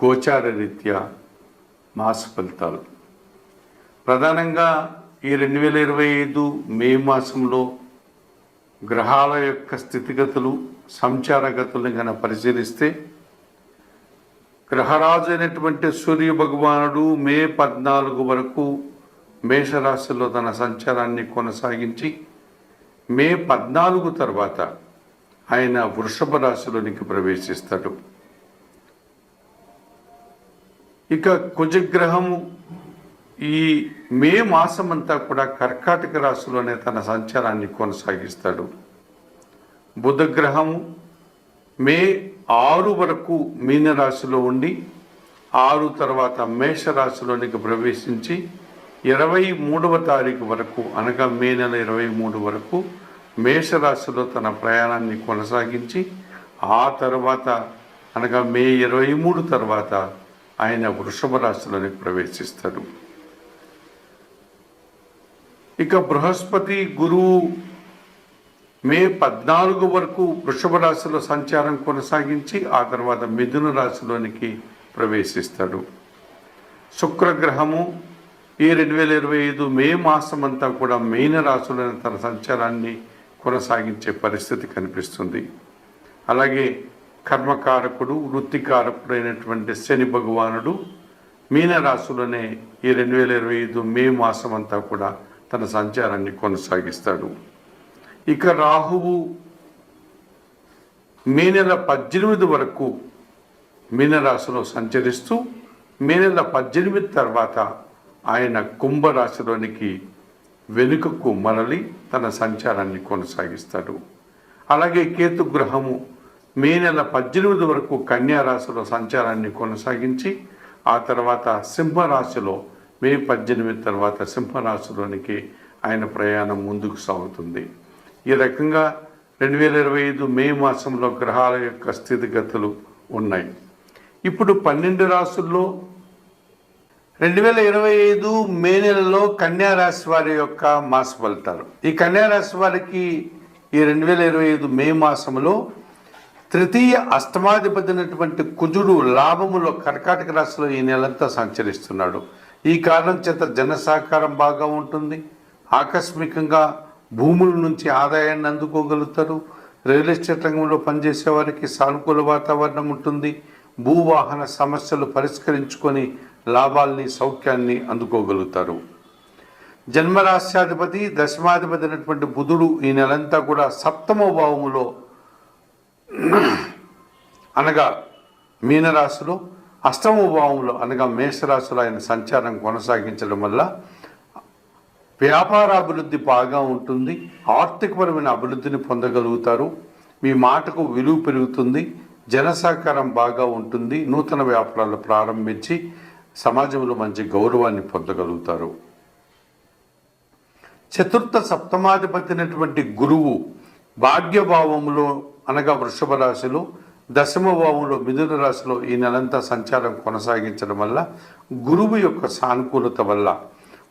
గోచార రీత్యా మాస ఫలితాలు. ప్రధానంగా ఈ రెండు వేల ఇరవై ఐదు మే మాసంలో గ్రహాల యొక్క స్థితిగతులు సంచారగతులను కనుక పరిశీలిస్తే గ్రహరాజు అయినటువంటి సూర్య భగవానుడు మే పద్నాలుగు వరకు మేషరాశిలో తన సంచారాన్ని కొనసాగించి మే పద్నాలుగు తర్వాత ఆయన వృషభ రాశిలోనికి ప్రవేశిస్తాడు. ఇక కుజగ్రహము ఈ మే మాసం అంతా కూడా కర్కాటక రాశిలోనే తన సంచారాన్ని కొనసాగిస్తాడు. బుధగ్రహము మే ఆరు వరకు మీనరాశిలో ఉండి ఆరు తర్వాత మేషరాశిలోనికి ప్రవేశించి ఇరవై మూడవ తారీఖు వరకు అనగా మే నెల ఇరవై మూడు వరకు మేషరాశిలో తన ప్రయాణాన్ని కొనసాగించి ఆ తర్వాత అనగా మే ఇరవై మూడు తర్వాత ఆయన వృషభ రాశిలోనికి ప్రవేశిస్తాడు. ఇక బృహస్పతి గురువు మే పద్నాలుగు వరకు వృషభ రాశిలో సంచారం కొనసాగించి ఆ తర్వాత మిథున రాశిలోనికి ప్రవేశిస్తాడు. శుక్రగ్రహము ఈ రెండు వేల ఇరవై ఐదు మే మాసం అంతా కూడా మీన రాశులను తన సంచారాన్ని కొనసాగించే పరిస్థితి కనిపిస్తుంది. అలాగే కర్మకారకుడు వృత్తికారకుడు అయినటువంటి శని భగవానుడు మీనరాశులనే ఈ రెండు వేల ఇరవై ఐదు మే మాసం అంతా కూడా తన సంచారాన్ని కొనసాగిస్తాడు. ఇక రాహువు మే నెల పద్దెనిమిది వరకు మీనరాశిలో సంచరిస్తూ మే నెల పద్దెనిమిది తర్వాత ఆయన కుంభరాశిలోనికి వెనుకకు మరలి తన సంచారాన్ని కొనసాగిస్తాడు. అలాగే కేతు గ్రహము మే నెల పద్దెనిమిది వరకు కన్యా రాశిలో సంచారాన్ని కొనసాగించి ఆ తర్వాత సింహరాశిలో మే పద్దెనిమిది తర్వాత సింహరాశిలోనికి ఆయన ప్రయాణం ముందుకు సాగుతుంది. ఈ రకంగా రెండు వేల ఇరవై ఐదు మే మాసంలో గ్రహాల యొక్క స్థితిగతులు ఉన్నాయి. ఇప్పుడు పన్నెండు రాసుల్లో రెండు వేల ఇరవై ఐదు మే నెలలో కన్యారాశి వారి యొక్క మాస ఫలితాలు. ఈ కన్యారాశి వారికి ఈ రెండు వేల ఇరవై ఐదు మే మాసంలో తృతీయ అష్టమాధిపతినటువంటి కుజుడు లాభములో కర్కాటక రాశిలో ఈ నెలంతా సంచరిస్తున్నాడు. ఈ కారణం చేత జన సహకారం బాగా ఉంటుంది. ఆకస్మికంగా భూముల నుంచి ఆదాయాన్ని అందుకోగలుగుతారు. రియల్ ఎస్టేట్ రంగంలో పనిచేసే వారికి సానుకూల వాతావరణం ఉంటుంది. భూవాహన సమస్యలు పరిష్కరించుకొని లాభాల్ని సౌఖ్యాన్ని అందుకోగలుగుతారు. జన్మరాశ్యాధిపతి దశమాధిపతి అయినటువంటి బుధుడు ఈ నెలంతా కూడా సప్తమ భావములో అనగా మీనరాశిలో అష్టమ భావంలో అనగా మేషరాశిలో ఆయన సంచారం కొనసాగించడం వల్ల వ్యాపార అభివృద్ధి బాగా ఉంటుంది ఆర్థికపరమైన అభివృద్ధిని పొందగలుగుతారు మీ మాటకు విలువ పెరుగుతుంది జనసహకారం బాగా ఉంటుంది నూతన వ్యాపారాలు ప్రారంభించి సమాజంలో మంచి గౌరవాన్ని పొందగలుగుతారు. చతుర్థ సప్తమాధిపతి అయినటువంటి గురువు భాగ్యభావంలో అనగా వృషభ రాశిలో దశమ భావంలో మిథున రాశిలో ఈ నెలంతా సంచారం కొనసాగించడం వల్ల గురువు యొక్క సానుకూలత వల్ల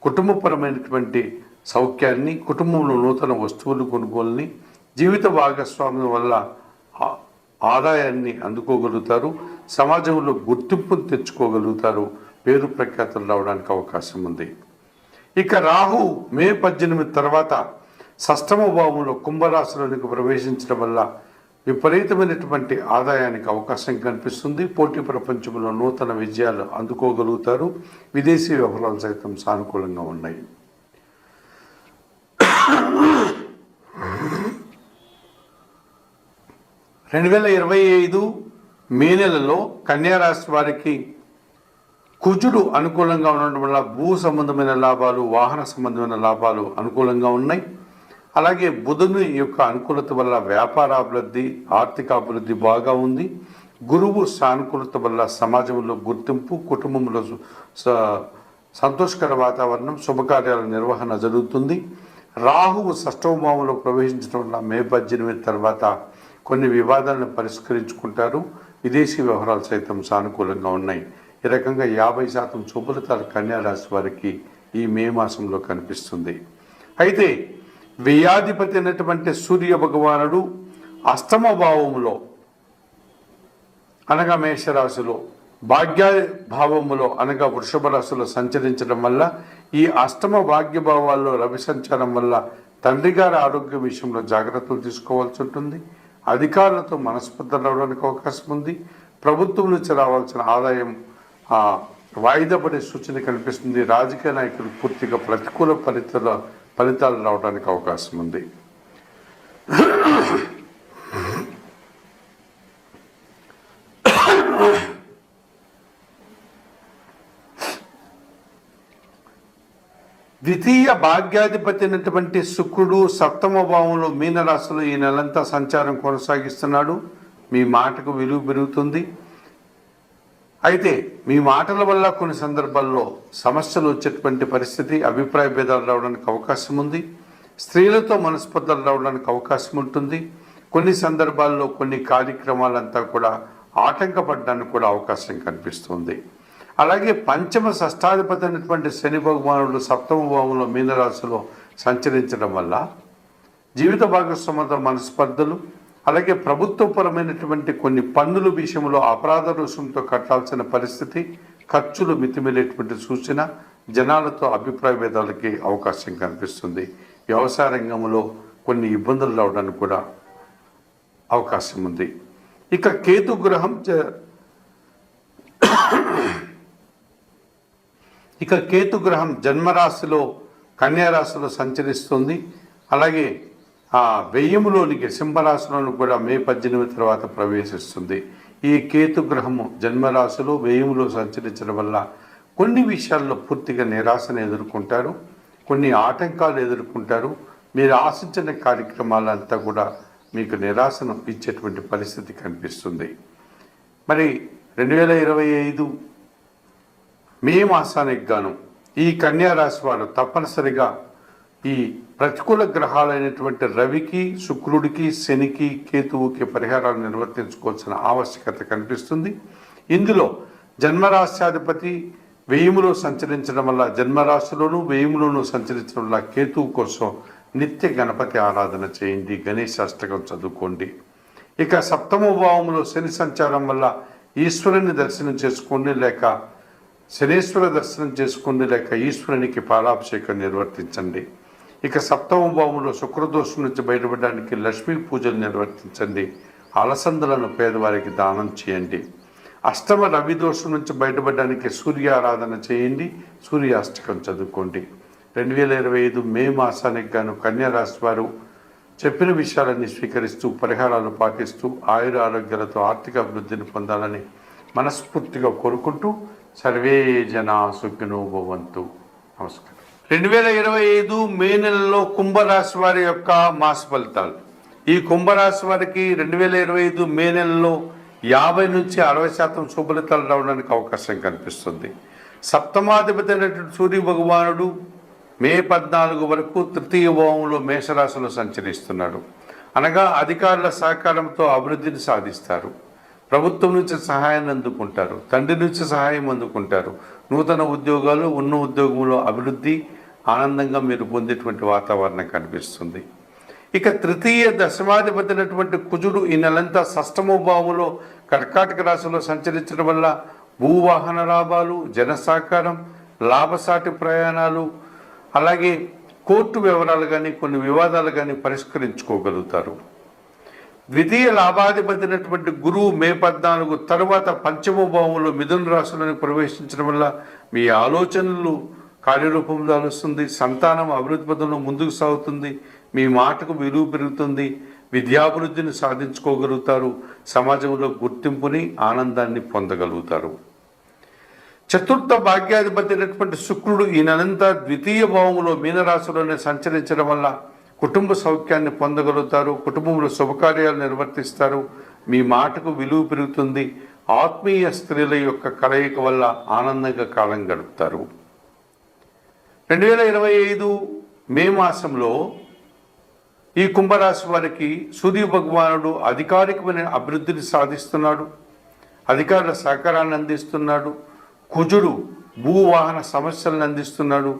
కుటుంబపరమైనటువంటి సౌఖ్యాన్ని కుటుంబంలో నూతన వస్తువులు కొనుగోలుని జీవిత భాగస్వామ్యం వల్ల ఆదాయాన్ని అందుకోగలుగుతారు సమాజంలో గుర్తింపును తెచ్చుకోగలుగుతారు పేరు ప్రఖ్యాతులు రావడానికి అవకాశం ఉంది. ఇక రాహు మే పద్దెనిమిది తర్వాత షష్టమ భావంలో కుంభరాశిలోనికి ప్రవేశించడం వల్ల విపరీతమైనటువంటి ఆదాయానికి అవకాశం కనిపిస్తుంది. పోటీ ప్రపంచంలో నూతన విజయాలు అందుకోగలుగుతారు. విదేశీ వ్యవహారాలు సైతం సానుకూలంగా ఉన్నాయి. రెండు వేల ఇరవై ఐదు మే నెలలో కన్యారాశి వారికి కుజుడు అనుకూలంగా ఉండడం వల్ల భూ సంబంధమైన లాభాలు వాహన సంబంధమైన లాభాలు అనుకూలంగా ఉన్నాయి. అలాగే బుధుని యొక్క అనుకూలత వల్ల వ్యాపార అభివృద్ధి ఆర్థిక అభివృద్ధి బాగా ఉంది. గురువు సానుకూలత వల్ల సమాజంలో గుర్తింపు కుటుంబంలో స- సంతోషకర వాతావరణం శుభకార్యాల నిర్వహణ జరుగుతుంది. రాహువు షష్టభావంలో ప్రవేశించడం వల్ల మే పద్దెనిమిది తర్వాత కొన్ని వివాదాలను పరిష్కరించుకుంటారు. విదేశీ వ్యవహారాలు సైతం సానుకూలంగా ఉన్నాయి. ఈ రకంగా యాభై శాతం శుభ్రతాల కన్యా రాశి వారికి ఈ మే మాసంలో కనిపిస్తుంది. అయితే వ్యయాధిపతి అయినటువంటి సూర్య భగవానుడు అష్టమ భావములో అనగా మేషరాశిలో భాగ్య భావములో అనగా వృషభ రాశిలో సంచరించడం వల్ల ఈ అష్టమ భాగ్య భావాల్లో రవి సంచారం వల్ల తండ్రి గారి ఆరోగ్య విషయంలో జాగ్రత్తలు తీసుకోవాల్సి ఉంటుంది. అధికారులతో మనస్పర్ధలు రావడానికి అవకాశం ఉంది. ప్రభుత్వం నుంచి రావాల్సిన ఆదాయం వాయిదా పడే సూచన కనిపిస్తుంది రాజకీయ నాయకులు పూర్తిగా ప్రతికూల ఫలితాల ఫలితాలు రావడానికి అవకాశం ఉంది. ద్వితీయ భాగ్యాధిపతి అయినటువంటి శుక్రుడు సప్తమ భావంలో మీనరాశిలో ఈ నెలంతా సంచారం కొనసాగిస్తున్నాడు. మీ మాటకు విలువ పెరుగుతుంది. అయితే మీ మాటల వల్ల కొన్ని సందర్భాల్లో సమస్యలు వచ్చేటువంటి పరిస్థితి అభిప్రాయ భేదాలు రావడానికి అవకాశం ఉంది. స్త్రీలతో మనస్పర్ధలు రావడానికి అవకాశం ఉంటుంది. కొన్ని సందర్భాల్లో కొన్ని కార్యక్రమాలంతా కూడా ఆటంకపడడానికి కూడా అవకాశం కనిపిస్తుంది. అలాగే పంచమ షష్టాధిపతి అయినటువంటి శని భగవానుడు సప్తమ భావంలో మీనరాశిలో సంచరించడం వల్ల జీవిత భాగస్వామ్యత మనస్పర్ధలు అలాగే ప్రభుత్వపరమైనటువంటి కొన్ని పన్నుల విషయంలో అపరాధ రుసుంతో కట్టాల్సిన పరిస్థితి ఖర్చులు మితిమిలేటువంటి సూచన జనాలతో అభిప్రాయ భేదాలకి అవకాశం కనిపిస్తుంది వ్యవసాయ రంగంలో కొన్ని ఇబ్బందులు రావడానికి కూడా అవకాశం ఉంది. ఇక కేతు గ్రహం జ- ఇక కేతు గ్రహం జన్మరాశిలో కన్యారాశిలో సంచరిస్తుంది. అలాగే ఆ వ్యయములోనికి సింహరాశిలోని కూడా మే పద్దెనిమిది తర్వాత ప్రవేశిస్తుంది. ఈ కేతు గ్రహము జన్మరాశిలో వ్యయములో సంచరించడం వల్ల కొన్ని విషయాల్లో పూర్తిగా నిరాశను ఎదుర్కొంటారు కొన్ని ఆటంకాలు ఎదుర్కొంటారు. మీరు ఆశించిన కార్యక్రమాలంతా కూడా మీకు నిరాశను ఇచ్చేటువంటి పరిస్థితి కనిపిస్తుంది. మరి రెండు వేల ఇరవై ఐదు మే మాసానికి గాను ఈ కన్యా రాశి వారు తప్పనిసరిగా ఈ ప్రతికూల గ్రహాలైనటువంటి రవికి శుక్రుడికి శనికి కేతువుకి పరిహారాలు నిర్వర్తించుకోవాల్సిన ఆవశ్యకత కనిపిస్తుంది. ఇందులో జన్మరాశ్యాధిపతి వేయములో సంచరించడం వల్ల జన్మరాశిలోను వేయములోనూ సంచరించడం వల్ల కేతువు కోసం నిత్య గణపతి ఆరాధన చేయండి. గణేష్ అష్టకం చదువుకోండి. ఇక సప్తమ భావంలో శని సంచారం వల్ల ఈశ్వరుని దర్శనం చేసుకోండి. లేక శనేశ్వర దర్శనం చేసుకోండి. లేక ఈశ్వరునికి పాలాభిషేకం నిర్వర్తించండి. ఇక సప్తమ భావంలో శుక్రదోషం నుంచి బయటపడడానికి లక్ష్మీ పూజలు నిర్వర్తించండి. అలసందలను పేదవారికి దానం చేయండి. అష్టమ రవి దోషం నుంచి బయటపడడానికి సూర్య ఆరాధన చేయండి. సూర్యాష్టకం చదువుకోండి. రెండు వేల ఇరవై ఐదు మే మాసానికి గాను కన్యా రాశి వారు చెప్పిన విషయాలన్నీ స్వీకరిస్తూ పరిహారాలు పాటిస్తూ ఆయుర ఆరోగ్యాలతో ఆర్థిక అభివృద్ధిని పొందాలని మనస్ఫూర్తిగా కోరుకుంటూ సర్వే జనా సుఖినో భవంతు. నమస్కారం. రెండు వేల ఇరవై ఐదు మే నెలలో కుంభరాశి వారి యొక్క మాస ఫలితాలు. ఈ కుంభరాశి వారికి రెండు వేల ఇరవై ఐదు మే నెలలో యాభై నుంచి అరవై శాతం శుభలితాలు రావడానికి అవకాశం కనిపిస్తుంది. సప్తమాధిపతి అయినటువంటి సూర్య భగవానుడు మే పద్నాలుగు వరకు తృతీయ భావంలో మేషరాశిలో సంచరిస్తున్నాడు. అనగా అధికారుల సహకారంతో అభివృద్ధిని సాధిస్తారు. ప్రభుత్వం నుంచి సహాయాన్ని అందుకుంటారు. తండ్రి నుంచి సహాయం అందుకుంటారు. నూతన ఉద్యోగాలు ఉన్న ఉద్యోగంలో అభివృద్ధి ఆనందంగా మీరు పొందేటువంటి వాతావరణం కనిపిస్తుంది. ఇక తృతీయ దశమాధిపతినటువంటి కుజుడు ఈ నెలంతా షష్టమో భావంలో కర్కాటక రాశిలో సంచరించడం వల్ల భూవాహన లాభాలు జనసాకారం లాభసాటి ప్రయాణాలు అలాగే కోర్టు వివరాలు కానీ కొన్ని వివాదాలు కానీ పరిష్కరించుకోగలుగుతారు. ద్వితీయ లాభాధిపతినటువంటి గురువు మే పద్నాలుగు తరువాత పంచమ భావంలో మిథున రాశులను ప్రవేశించడం వల్ల మీ ఆలోచనలు కార్యరూపం దాలుస్తుంది సంతానం అభివృద్ధి పథంలో ముందుకు సాగుతుంది మీ మాటకు విలువ పెరుగుతుంది విద్యాభివృద్ధిని సాధించుకోగలుగుతారు సమాజంలో గుర్తింపుని ఆనందాన్ని పొందగలుగుతారు. చతుర్థ భాగ్యాధిపతి అయినటువంటి శుక్రుడు ఈ నెలంతా ద్వితీయ భావంలో మీనరాశిలోనే సంచరించడం వల్ల కుటుంబ సౌఖ్యాన్ని పొందగలుగుతారు కుటుంబంలో శుభకార్యాలు నిర్వర్తిస్తారు. మీ మాటకు విలువ పెరుగుతుంది. ఆత్మీయ స్త్రీల యొక్క కలయిక వల్ల ఆనందంగా కాలం గడుపుతారు. రెండు వేల ఇరవై ఐదు మే మాసంలో ఈ కుంభరాశి వారికి సూర్య భగవానుడు అధికారికమైన అభివృద్ధిని సాధిస్తున్నాడు. అధికారుల సహకారాన్ని అందిస్తున్నాడు. కుజుడు భూవాహన సమస్యలను అందిస్తున్నాడు.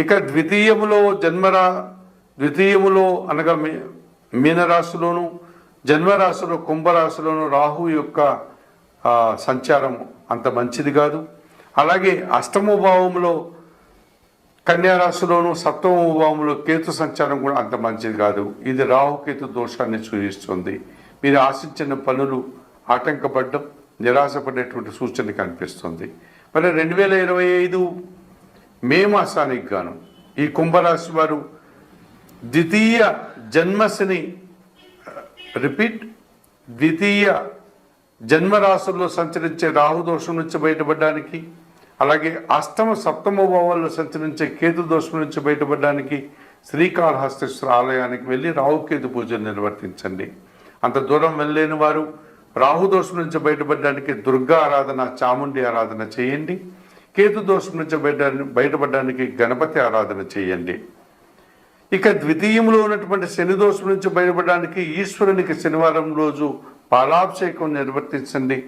ఇక ద్వితీయములో జన్మరా ద్వితీయములో అనగా మీనరాశిలోను జన్మరాశిలో కుంభరాశిలోను రాహు యొక్క సంచారం అంత మంచిది కాదు. అలాగే అష్టమ భావంలో కన్యారాశిలోను సప్తమ భావంలో కేతు సంచారం కూడా అంత మంచిది కాదు. ఇది రాహుకేతు దోషాన్ని సూచిస్తుంది. మీరు ఆశించిన పనులు ఆటంకపడడం నిరాశపడేటువంటి సూచన కనిపిస్తుంది. మరి రెండు వేల ఇరవై ఐదు మే మాసానికి గాను. ఈ కుంభరాశి వారు ద్వితీయ జన్మశని రిపీట్ ద్వితీయ జన్మరాశుల్లో సంచరించే రాహుదోషం నుంచి బయటపడడానికి అలాగే అష్టమ సప్తమ భావాల్లో సంచరించే కేతు దోషం నుంచి బయటపడడానికి శ్రీకాళహస్తేశ్వర ఆలయానికి వెళ్ళి రాహుకేతు పూజలు నిర్వర్తించండి. అంత దూరం వెళ్ళలేని వారు రాహుదోషం నుంచి బయటపడడానికి దుర్గా ఆరాధన చాముండి ఆరాధన చేయండి. కేతు దోషం నుంచి బయట బయటపడడానికి గణపతి ఆరాధన చేయండి. ఇక ద్వితీయంలో ఉన్నటువంటి శని దోషం నుంచి బయటపడడానికి ఈశ్వరునికి శనివారం రోజు పాలాభిషేకం నిర్వర్తించండి.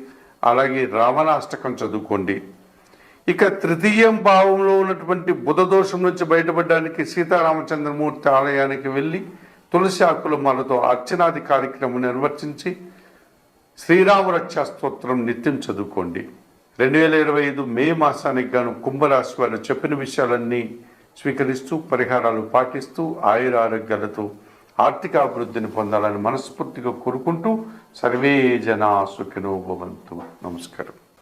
అలాగే రావణాష్టకం చదువుకోండి. ఇక తృతీయం భావంలో ఉన్నటువంటి బుధ దోషం నుంచి బయటపడడానికి సీతారామచంద్రమూర్తి ఆలయానికి వెళ్ళి తులసి ఆకుల మాలతో అర్చనాది కార్యక్రమం నిర్వర్తించి శ్రీరామ రక్షా స్తోత్రం నిత్యం చదువుకోండి. రెండు వేల ఇరవై ఐదు మే మాసానికి గాను కుంభరాశి వారు చెప్పిన విషయాలన్నీ స్వీకరిస్తూ పరిహారాలు పాటిస్తూ ఆయుర ఆరోగ్యాలతో ఆర్థిక అభివృద్ధిని పొందాలని మనస్ఫూర్తిగా కోరుకుంటూ సర్వే జనా సుఖినో భవంతు. నమస్కారం.